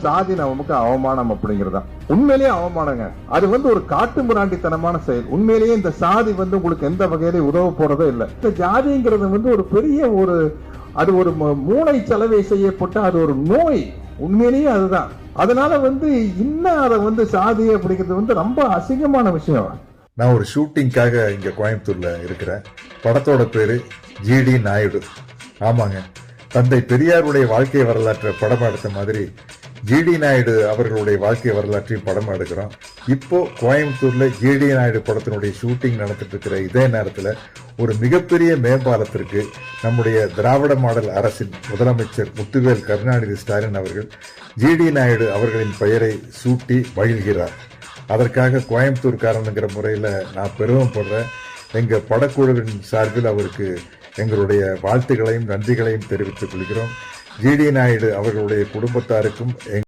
சாதி நமக்கு அவமானம் அப்படிங்கறதா உண்மையிலேயே அவமானங்க. அது வந்து ஒரு காட்டு மிராண்டித்தனமான செயல். உண்மையிலேயே இந்த சாதி வந்து உங்களுக்கு எந்த வகையில உதவ போறதோ இல்லை. இந்த ஜாதிங்கிறது வந்து ஒரு பெரிய ஒரு அது ஒரு மூளை செலவை செய்யப்பட்ட அது ஒரு நோய். உண்மையிலேயே அதுதான். அதனால வந்து இன்னும் அதை வந்து சாதி அப்படிங்கிறது வந்து ரொம்ப அசிங்கமான விஷயம். நான் ஒரு ஷூட்டிங்காக இங்க கோயம்புத்தூர்ல இருக்கிறேன். படத்தோட பேரு ஜிடி நாயுடு. ஆமாங்க. தந்தை பெரியாருடைய வாழ்க்கை வரலாற்றை படம் எடுத்த மாதிரி ஜிடி நாயுடு அவர்களுடைய வாழ்க்கை வரலாற்றையும் படம் எடுக்கிறோம். இப்போ கோயம்புத்தூர்ல ஜிடி நாயுடு படத்தினுடைய ஷூட்டிங் நடந்துட்டு இருக்கிற இதே நேரத்துல ஒரு மிகப்பெரிய மேம்பாலத்திற்கு நம்முடைய திராவிட மாடல் அரசின் முதலமைச்சர் முத்துவேல் கருணாநிதி ஸ்டாலின் அவர்கள் ஜிடி நாயுடு அவர்களின் பெயரை சூட்டி வழிகிறார் அதற்காக கோயம்புத்தூர்காரனுங்கிற முறையில் நான் பெருமைப்படுறேன் எங்கள் படக்குழுவின் சார்பில் அவருக்கு எங்களுடைய வாழ்த்துக்களையும் நன்றிகளையும் தெரிவித்துக் கொள்கிறோம். ஜிடி நாயுடு அவர்களுடைய குடும்பத்தாருக்கும்